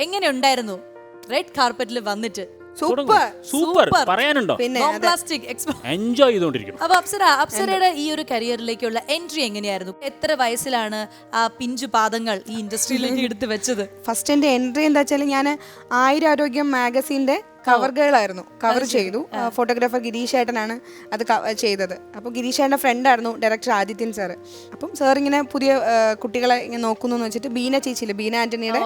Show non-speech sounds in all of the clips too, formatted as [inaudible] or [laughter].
എങ്ങനെ ഉണ്ടായിരുന്നു റെഡ് കാർപ്പറ്റിൽ വന്നിട്ട് സൂപ്പർ സൂപ്പർ പറയാനുണ്ടോ? പിന്നെ പ്ലാസ്റ്റിക് എൻജോയ് ചെയ്തുകൊണ്ടിരിക്കുന്നു അപ്പൊ അപ്സര അപ്സരയുടെ ഈ ഒരു കരിയറിലേക്കുള്ള എൻട്രി എങ്ങനെയായിരുന്നു? എത്ര വയസ്സിലാണ് ആ പിഞ്ചു പാദങ്ങൾ ഈ ഇൻഡസ്ട്രിയിലേക്ക് എടുത്തു വെച്ചത്? ഫസ്റ്റ് എന്റെ എൻട്രി എന്താ വെച്ചാൽ ഞാൻ ആയിരം ആരോഗ്യം മാഗസീന്റെ കവർ ഗേൾ ആയിരുന്നു. കവർ ചെയ്തു. ഫോട്ടോഗ്രാഫർ ഗിരീഷ് ഏട്ടനാണ് അത് ചെയ്തത്. അപ്പോൾ ഗിരീഷ് ഏട്ടന്റെ ഫ്രണ്ടായിരുന്നു ഡയറക്ടർ ആദിത്യൻ സാറ് അപ്പം സാർ ഇങ്ങനെ പുതിയ കുട്ടികളെ ഇങ്ങനെ നോക്കുന്നു എന്ന് വെച്ചിട്ട് ബീന ചേച്ചിയില്ലേ ബീന ആന്റണിയുടെ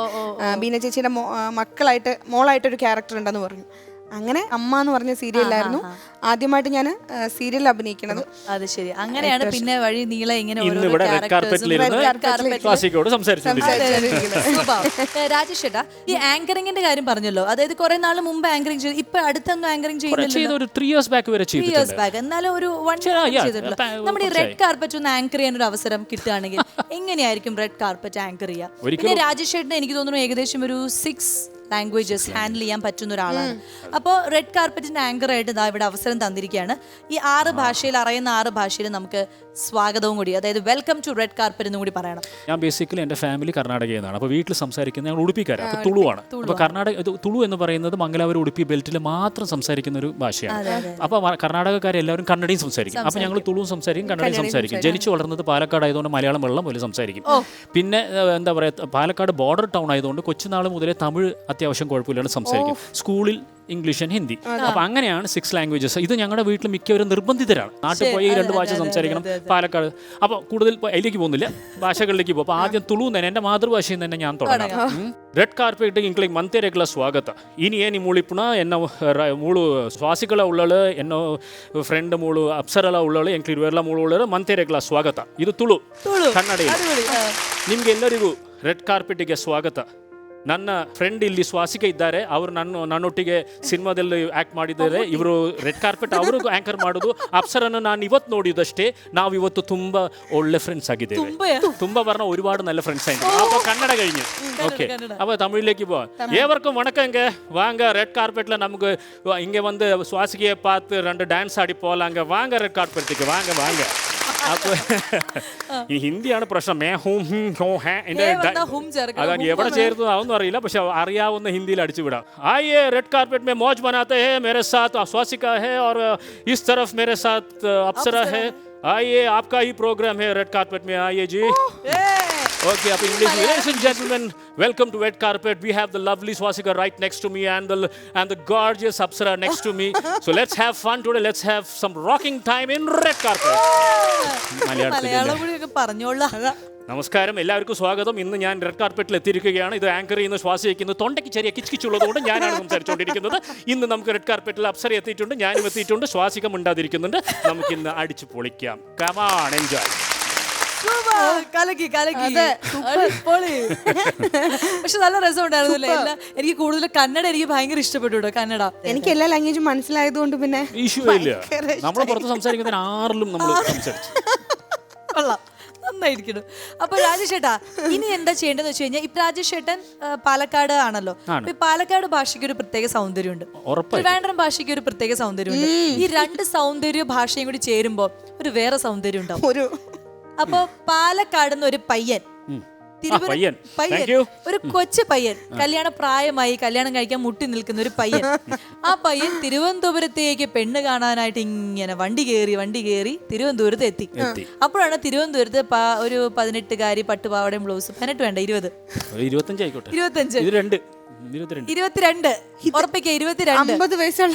ബീന ചേച്ചിയുടെ മക്കളായിട്ട് മോളായിട്ടൊരു ക്യാരക്ടർ ഉണ്ടെന്ന് പറഞ്ഞു. അങ്ങനെ അമ്മ എന്ന് പറഞ്ഞ സീരിയലായിരുന്നു ആദ്യമായിട്ട് ഞാൻ സീരിയൽ അഭിനയിക്കണത്. അത് ശരി. അങ്ങനെയാണ് പിന്നെ വഴി നീളെ ഇങ്ങനെ രാജേഷ് ചേട്ടാ ഈ ആങ്കറിങ്ങിന്റെ കാര്യം പറഞ്ഞല്ലോ. അതായത് കുറെ നാൾ മുമ്പ് ആങ്കറിങ് ചെയ്തു ഇപ്പൊ അടുത്തൊന്നും ആങ്കറിങ് ചെയ്ത ചെയ്യുന്നില്ല ഒരു ത്രീ ഇയേഴ്സ് ബാക്ക് വരെ ത്രീ ഇയേഴ്സ് ചെയ്തിട്ടുണ്ട്. ബാക്ക് എന്നാലും ഒരു വൺ ta- നമ്മുടെ ഈ റെഡ് കാർപ്പറ്റ് ഒന്ന് ആങ്കർ ചെയ്യാൻ ഒരു അവസരം കിട്ടുകയാണെങ്കിൽ എങ്ങനെയായിരിക്കും റെഡ് കാർപ്പറ്റ് ആങ്കർ ചെയ്യുക? പിന്നെ രാജേഷ് ചേട്ടന് എനിക്ക് തോന്നുന്നു ഏകദേശം ഒരു സിക്സ് ലാംഗ്വേജസ് ഹാൻഡിൽ ചെയ്യാൻ പറ്റുന്ന ഒരാളാണ്. അപ്പോൾ റെഡ് കാർപ്പറ്റിന്റെ ആങ്കർ ആയിട്ട് ഇതാ ഇവിടെ അവസരം തന്നിരിക്കുകയാണ്. ഈ ആറ് ഭാഷയിൽ അറിയുന്ന ആറ് ഭാഷയിൽ നമുക്ക് സ്വാഗതവും കൂടി അതായത് വെൽക്കം ടു റെഡ് കാർപ്പറ്റ് എന്നും കൂടി പറയണം. ഞാൻ ബേസിക്കലി എന്റെ ഫാമിലി കർണാടകയിൽ നിന്നാണ് അപ്പോൾ വീട്ടിൽ സംസാരിക്കുന്നത് ഞങ്ങൾ ഉടുപ്പിക്കാരാണ്. അപ്പോൾ തുളുവാണ്. അപ്പോൾ കർണാടക തുളു എന്ന് പറയുന്നത് മംഗലാപുരം ഉടുപ്പി ബെൽറ്റിൽ മാത്രം സംസാരിക്കുന്ന ഒരു ഭാഷയാണ്. അപ്പോൾ കർണാടകക്കാരെ എല്ലാവരും കന്നഡയും സംസാരിക്കും. അപ്പോൾ ഞങ്ങൾ തുളുവും സംസാരിക്കും കന്നഡയും സംസാരിക്കും. ജനിച്ചു വളർന്നത് പാലക്കാട് ആയതുകൊണ്ട് മലയാളം വെള്ളം പോലെ സംസാരിക്കും. പിന്നെ എന്താ പറയുക പാലക്കാട് ബോർഡർ ടൗൺ ആയതുകൊണ്ട് കൊച്ചുനാൾ മുതലേ തമിഴ് അത്യാവശ്യം കുഴപ്പമില്ലാണ്ട് സംസാരിക്കും സ്കൂളിൽ ഇംഗ്ലീഷ് ആൻഡ് ഹിന്ദി അപ്പൊ അങ്ങനെയാണ് സിക്സ് ലാംഗ്വേജസ് ഇത് ഞങ്ങളുടെ വീട്ടിൽ മിക്കവരും നിർബന്ധിതരാണ് നാട്ടിൽ പോയി ഈ രണ്ട് ഭാഷ സംസാരിക്കണം പാലക്കാട് അപ്പോൾ കൂടുതൽ ഇപ്പൊ അതിലേക്ക് പോകുന്നില്ല ഭാഷകളിലേക്ക് പോകും അപ്പോൾ ആദ്യം തുളു തന്നെ എൻ്റെ മാതൃഭാഷയിൽ നിന്ന് തന്നെ ഞാൻ തുടങ്ങാം ರೆಡ್ ಕಾರ್ಪೆಟ್ ಇಂಕ್ಲಿಗೆ ಮಂತೆರೆಗ್ಲ ಸ್ವಾಗತ ಇನಿ ಏನಿ ಮೂಳಿಪುಣ ಎನ್ನ ರ- ಮೂಳು ಸ್ವಾಸಿಗಳ ಉಳ್ಳಳು ಎನ್ನೋ ಫ್ರೆಂಡ್ ಮೂಳು ಅಪ್ಸರಲ ಉಳ್ಳಳು ಎಂಕ್ಲಿ ಇವೆಲ್ಲ ಮೂಳು ಉಳ್ಳಳು ಮಂತೆರೆಗ್ಲ ಸ್ವಾಗತ ಇದು ತುಳು ಕನ್ನಡ ಇಲ್ಲ. അടിപൊളി ആ. ನಿಮ್ಗೆ ಎಲ್ಲರಿಗೂ ರೆಡ್ ಕಾರ್ಪೆಟ್ಗೆ ಸ್ವಾಗತ ನನ್ನ ಫ್ರೆಂಡ್ ಇಲ್ಲಿ ಸ್ವಾಸಿಕೆ ಇದ್ದಾರೆ ಅವರು ನನ್ನ ನನ್ನೊಟ್ಟಿಗೆ ಸಿನಿಮಾದಲ್ಲಿ ಆ್ಯಕ್ಟ್ ಮಾಡಿದ್ದಾರೆ ಇವರು ರೆಡ್ ಕಾರ್ಪೆಟ್ ಅವ್ರಿಗೂ ಆ್ಯಂಕರ್ ಮಾಡೋದು ಅಪ್ಸರನ್ನು ನಾನು ಇವತ್ತು ನೋಡಿದಷ್ಟೇ ನಾವು ಇವತ್ತು ತುಂಬಾ ಒಳ್ಳೆ ಫ್ರೆಂಡ್ಸ್ ಆಗಿದ್ದೇವೆ ತುಂಬ പറഞ്ഞ ഒരുപാട് നല്ല ഫ്രണ്ട്സ് ആയിരുന്നു അപ്പോൾ കന്നഡ കഴിഞ്ഞു ഓക്കെ അപ്പോൾ തമിഴിലേക്ക് പോവാം ഏവർക്കും வணக்கங்க வாங்க ரெட் கார்பெட்டில் நமக்கு இங்கே வந்து சுவாசிகையை பார்த்து ரெண்டு டான்ஸ் ஆடி ವಾಂಗ ರೆಡ್ ரெட் ವಾಂಗ ವಾಂಗ ഈ ഹിന്ദിയാണ് പ്രശ്നം മേ ഹൂം ഹും ഹോ ഹേ എന്റെ ഹേ വന്നാ ഹും ചേർക്കണം. അതാണ് ഹും എവിടെ വന്നാ- ചേർത്തത് അതൊന്നും അറിയില്ല പക്ഷെ അറിയാവുന്ന ഹിന്ദിയിൽ അടിച്ചു വിടാം ആയേ റെഡ് कार्पेट में मौज बनाते हैं मेरे साथ स्वासिका है और इस तरफ मेरे साथ अप्सरा है आइए आपका ही प्रोग्राम है रेड कार्पेट में आइए जी Okay, up English. Ladies and gentlemen, welcome to Red Carpet. We have the lovely Swastika right next to me and the and the gorgeous Apsara next to me. [laughs] So let's have fun today. Let's have some rocking time in Red Carpet. Malayalam [laughs] കൂടി പറഞ്ഞോളാം [laughs] നമസ്കാരം എല്ലാവർക്കും സ്വാഗതം ഇന്ന് ഞാൻ red കാർപ്പറ്റിൽ എത്തിയിരിക്കുകയാണ് ഇത് anchor ചെയ്യുന്ന ശ്വാസിക്കുന്നത് തൊണ്ടയ്ക്ക് ചെറിയ കിച്ചുകിച്ചുള്ളതുകൊണ്ട് ഞാനാണ് സംസാരിച്ചുകൊണ്ടിരിക്കുന്നത് ഇന്ന് നമുക്ക് റെഡ് കാർപ്പറ്റിൽ അപ്സര എത്തിയിട്ടുണ്ട് ഞാനും എത്തിയിട്ടുണ്ട് ശ്വാസികം ഉണ്ടാതിരിക്കുന്നുണ്ട് നമുക്ക് ഇന്ന് അടിച്ചു പൊളിക്കാം കമാൺ എൻജോയ് കലക്കി കലക്കി. പൊളി. പക്ഷെ നല്ല രസം ഉണ്ടായിരുന്നല്ലേ എല്ലാ എനിക്ക് കൂടുതൽ കന്നഡ എനിക്ക് ഭയങ്കര ഇഷ്ടപ്പെട്ടു കേട്ടോ കന്നഡ. എനിക്ക് എല്ലാ ലാംഗ്വേജും മനസ്സിലായതുകൊണ്ട് പിന്നെ ഇഷ്യൂ ഇല്ല. നമ്മൾ പുറത്ത് സംസാരിക്കുന്നതിന് ആറിലും നമ്മൾ സംസാരിച്ചു. കൊള്ളാം. നന്നായിരിക്കണം അപ്പൊ രാജേഷ് ചേട്ടാ ഇനി എന്താ ചെയ്യേണ്ടതെന്ന് വെച്ച് കഴിഞ്ഞാൽ ഇപ്പൊ രാജേഷേട്ടൻ പാലക്കാട് ആണല്ലോ. പാലക്കാട് ഭാഷയ്ക്ക് ഒരു പ്രത്യേക സൗന്ദര്യമുണ്ട്. ട്രിവാൻഡ്രം ഭാഷയ്ക്ക് ഒരു പ്രത്യേക സൗന്ദര്യമുണ്ട്. ഈ രണ്ട് സൗന്ദര്യ ഭാഷയും കൂടി ചേരുമ്പോ ഒരു വേറെ സൗന്ദര്യം ഉണ്ടാവും. ഒരു അപ്പൊ പാലക്കാട് ഒരു പയ്യൻ. പയ്യൻ. പയ്യൻ. ഒരു കൊച്ചു പയ്യൻ. കല്യാണ പ്രായമായി കല്യാണം കഴിക്കാൻ മുട്ടി നിൽക്കുന്ന ഒരു പയ്യൻ. ആ പയ്യൻ തിരുവനന്തപുരത്തേക്ക് പെണ്ണ് കാണാനായിട്ട് ഇങ്ങനെ വണ്ടി കയറി വണ്ടി കയറി തിരുവനന്തപുരത്ത് എത്തി. അപ്പോഴാണ് തിരുവനന്തപുരത്ത് പ- ഒരു പതിനെട്ടുകാരി പട്ടുപാവടയും ബ്ലൗസ്. പതിനെട്ട് വേണ്ട ഇരുപത്. ഇരുപത്തഞ്ച് ആയിക്കോട്ടെ. ഇരുപത്തഞ്ച്. ഇത് രണ്ട്. ഇരുപത്തിരണ്ട്. ഉറപ്പിക്ക ഇരുപത്തിരണ്ട്. അമ്പത് വയസ്സുള്ള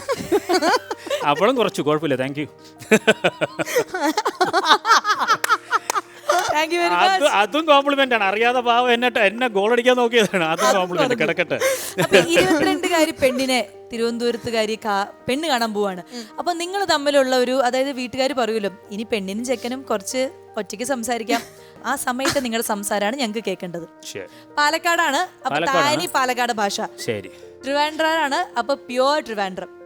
അപ്പോഴും കുറച്ചു കുഴപ്പമില്ല. താങ്ക് യു [laughs] അത് അതും കോംപ്ലിമെന്റ് ആണ്. അറിയാതെ പാവം എന്നെ എന്നെ ഗോൾ അടിക്കാൻ നോക്കിയതാണ്. അതും കോംപ്ലിമെന്റ് കിടക്കട്ടെ. ഇരുപത്തിരണ്ടുകാരി പെണ്ണിനെ തിരുവനന്തപുരത്തുകാരി പെണ്ണ് കാണാൻ പോവാണ്. അപ്പൊ നിങ്ങൾ തമ്മിലുള്ള ഒരു അതായത് വീട്ടുകാർ പറയുമല്ലോ ഇനി പെണ്ണിനും ചെക്കനും കുറച്ച് ഒറ്റയ്ക്ക് സംസാരിക്കാം. ആ സമയത്ത് നിങ്ങളുടെ സംസാരമാണ് ഞങ്ങൾക്ക് കേൾക്കേണ്ടത് ശരി. പാലക്കാടാണ്. അപ്പൊ. താനി പാലക്കാട് ഭാഷ. ശരി. ട്രിവാൻഡ്രാണ്. അപ്പൊ പ്യുവർ ട്രിവാൻഡ്രം.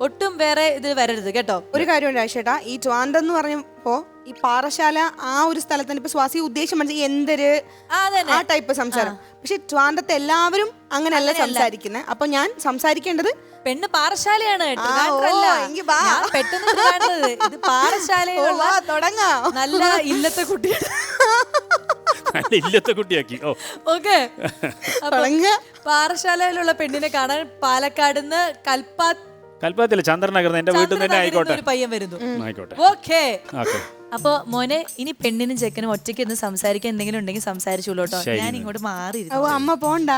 ഒട്ടും വേറെ ഇത് വരരുത് കേട്ടോ? ഒരു കാര്യമുണ്ട് ആയിഷേട്ടാ ഈ ട്വാൻഡ്രം എന്ന് പറഞ്ഞപ്പോ ഈ പാറശാല ആ ഒരു സ്ഥലത്തിന് ഇപ്പൊ സ്വാസി ഉദ്ദേശം മനസ്സിൽ എന്തര് ആ, തന്നെ. ആ ടൈപ്പ് സംസാരം. പക്ഷെ ട്വാൻഡ്രത്തെ എല്ലാവരും അങ്ങനെയല്ല സംസാരിക്കുന്നത് അപ്പൊ ഞാൻ സംസാരിക്കേണ്ടത് പെണ്ണ് പാറശാലയാണ് ആ, ട്രിവാൻഡ്രം ഓ, എങ്കി വാ. ഞാൻ പെട്ടെന്ന് ട്രിവാൻഡ്രം ഇത് പാറശാലയുള്ള ഓ, വാ, തുടങ്ങാം. നല്ല ഇല്ലത്തെ അല്ല ഇല്ലത്തെ കുട്ടിയാക്കി. ഓ. ഓക്കെ. [laughs] തുടങ്ങുക. പാറശാലയിലുള്ള പെണ്ണിനെ കാണാൻ പാലക്കാട് നിന്ന് കൽപ്പാ കൽപ്പത്തില്ല ചന്ദ്രനഗർ എന്റെ വീട്ടിൽ നിന്ന് തന്നെ ആയിക്കോട്ടെ. ഒരു പയ്യൻ വരുന്നു. ആയിക്കോട്ടെ. ഓക്കേ. ഓക്കെ. അപ്പൊ മോനെ ഇനി പെണ്ണിനും ചെക്കനും ഒറ്റയ്ക്ക് ഒന്ന് സംസാരിക്കാൻ എന്തെങ്കിലും ഉണ്ടെങ്കിൽ സംസാരിച്ചോളൂ കേട്ടോ. ഞാൻ ഇങ്ങോട്ട് മാറി ഓ അമ്മ പോണ്ട.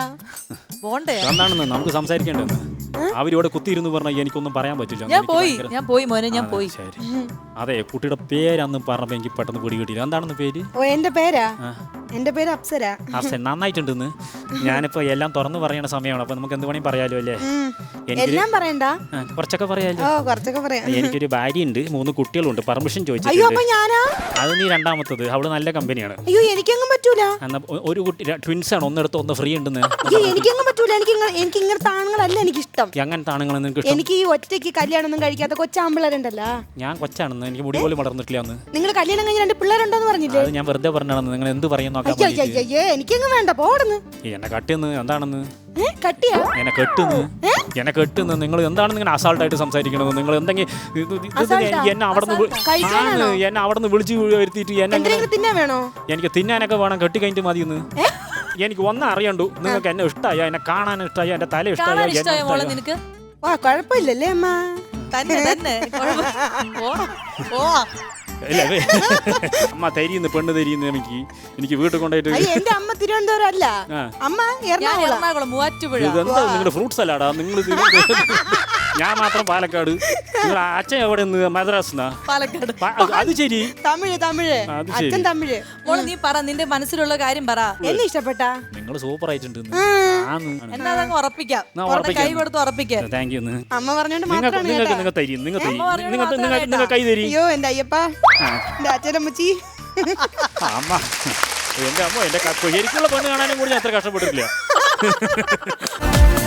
പോണ്ടേ? നമുക്ക് സംസാരിക്കേണ്ടത് അവരിവിടെ കുത്തിയിരുന്നു പറഞ്ഞാൽ എനിക്കൊന്നും പറയാൻ പറ്റില്ല. ഞാൻ എനിക്ക് പോയി. ഭയങ്കര- ഞാൻ പോയി മോനെ ഞാൻ പോയി. ശരി. അതെ കുട്ടിയുടെ പേരന്ന് പറഞ്ഞപ്പോ എനിക്ക് പെട്ടെന്ന് പിടി കിട്ടിയില്ല എന്താണെന്ന് പേര്? ഓ എന്റെ പേരാ? എന്റെ പേര് അപ്സര. അപ്സര നന്നായിട്ടുണ്ടെന്ന്. ഞാനിപ്പോ എല്ലാം തുറന്നു പറയണ സമയമാണ്. അപ്പൊ നമുക്ക് എന്ത് വേണേ പറയാലോ അല്ലേ? എനിക്കൊരു എല്ലാം പറയണ്ട? കുറച്ചൊക്കെ പറയാലോ? കുറച്ചൊക്കെ പറയാം. എനിക്കൊരു ഭാര്യയുണ്ട് മൂന്ന് കുട്ടികളുണ്ട്. പെർമിഷൻ ഞാനാ? അത് നീ രണ്ടാമത്തത്. അവൾ നല്ല കമ്പനിയാണ്. അയ്യോ എനിക്കങ്ങും പറ്റൂല. ഒരു കുട്ടി ട്വിൻസ് ആണ്. ഒന്നെടുത്ത് ഒന്ന് ഫ്രീ ഉണ്ടെന്ന്. എനിക്കങ്ങും പറ്റൂല. എനിക്ക് എനിക്ക് ഇങ്ങനത്തെ ആണുങ്ങളല്ല എനിക്ക് ഇഷ്ടം. അങ്ങനത്തെ നിനക്ക് ഇഷ്ടം? എനിക്ക് ഈ ഒറ്റയ്ക്ക് കല്യാണമൊന്നും കഴിക്കാത്ത കൊച്ചാമ്പിള്ളേരുണ്ടല്ലോ. ഞാൻ കൊച്ചാണെന്ന് എനിക്ക് മുടി പോലും വളർന്നിട്ടില്ല എന്ന് നിങ്ങൾ കല്യാണം കഴിഞ്ഞ രണ്ട് പിള്ളേരുണ്ടോന്ന് പറഞ്ഞില്ലേ? അത് ഞാൻ വെറുതെ പറഞ്ഞാണെന്ന് നിങ്ങൾ എന്ത് പറയും നോക്കാൻ അയ്യോ വേണ്ടിയിട്ട്. അയ്യോ എനിക്കങ്ങ് വേണ്ട പോടുന്ന്. ഈ എന്നെ കട്ടിന്ന് എന്താണെന്ന്? ഏ കട്ടിയാ? എന്നെ കെട്ടുന്ന്. എന്നെ കെട്ടുന്ന്. നിങ്ങൾ എന്താണ് ഇങ്ങനെ അസാൾട്ടായിട്ട് സംസാരിക്കണത്? നിങ്ങൾ എന്തെങ്കിലും ഇത് ഇത് ഇത് Assault ആ? എന്നെ അവിടെ നിന്ന് കഴിക്കാനാണോ? എന്നെ അവിടെ നിന്ന് വിളിച്ച് വരുത്തിയിട്ട് എന്നെ എന്തെങ്കിലും തിന്നാൻ വേണോ? എനിക്ക് തിന്നാനൊക്കെ വേണം. കെട്ടി കഴിഞ്ഞിട്ട് മതിയെന്ന്. എനിക്ക് ഒന്നും അറിയണ്ടു. നിങ്ങൾക്ക് എന്നെ ഇഷ്ടമായ എന്നെ കാണാൻ ഇഷ്ടമായ എന്റെ തല ഇഷ്ടമായ കാണാൻ എന്നെ ഇഷ്ടമായ മോളെ ഇഷ്ടമായ. നിനക്ക്? വാ കുഴപ്പമില്ലല്ലേ അമ്മ? തന്നെ തന്നെ. കുഴപ്പം- പോടാ, പോവാ. ഇല്ല, വേ- അമ്മ തരിയുന്നു പെണ്ണ് തരിയുന്നു എനിക്ക്. എനിക്ക് വീട്ടിൽ കൊണ്ടുപോയിട്ട് അയ്യോ എന്റെ അമ്മ തിരുവനന്തപുരം അല്ല ആ. അമ്മ ഞാൻ എറണാകുളം. എറണാകുളം മൂവാറ്റുപുഴ. ഇതെന്താ നിങ്ങളുടെ ഫ്രൂട്ട്സ് അല്ലാടാ? നിങ്ങൾ ഞാൻ മാത്രം പാലക്കാട്. നിങ്ങൾ അച്ഛൻ എവിടെ നിന്ന്? മദ്രാസ് പാലക്കാട്. അത് ശരി. തമിഴ് തമിഴ്. അത് ശരി. അച്ഛൻ തമിഴ്. മോൾ നീ പറ നിന്റെ മനസ്സിലുള്ള കാര്യം പറ. എന്നെ ഇഷ്ടപ്പെട്ട? നിങ്ങൾ സൂപ്പർ ആയിട്ടുണ്ട്. എന്നാ അതങ്ങ് ഉറപ്പിക്കാം. എന്നാ ഉറപ്പിക്കാം. കൈ കൊടുത്ത് ഉറപ്പിക്കാം. താങ്ക് യു അമ്മ പറഞ്ഞോണ്ട് നിങ്ങൾക്ക് മാത്രമാണ് നിങ്ങൾക്ക് കേട്ടാ. നിങ്ങൾ തരും നിങ്ങൾ തരും. നിങ്ങൾ നിങ്ങൾ മാത്രമാണ് നിങ്ങൾ കൈ തരി. അയ്യോ എന്റെ അയ്യപ്പ. എന്റെ അച്ഛനമ്മച്ചി. അമ്മ. എന്റെ അമ്മ എന്റെ ക- ശരിക്കുള്ള പെണ്ണ് കാണാനും കൂടി ഞാൻ അത്ര കഷ്ടപ്പെട്ടിട്ടില്ല. [laughs]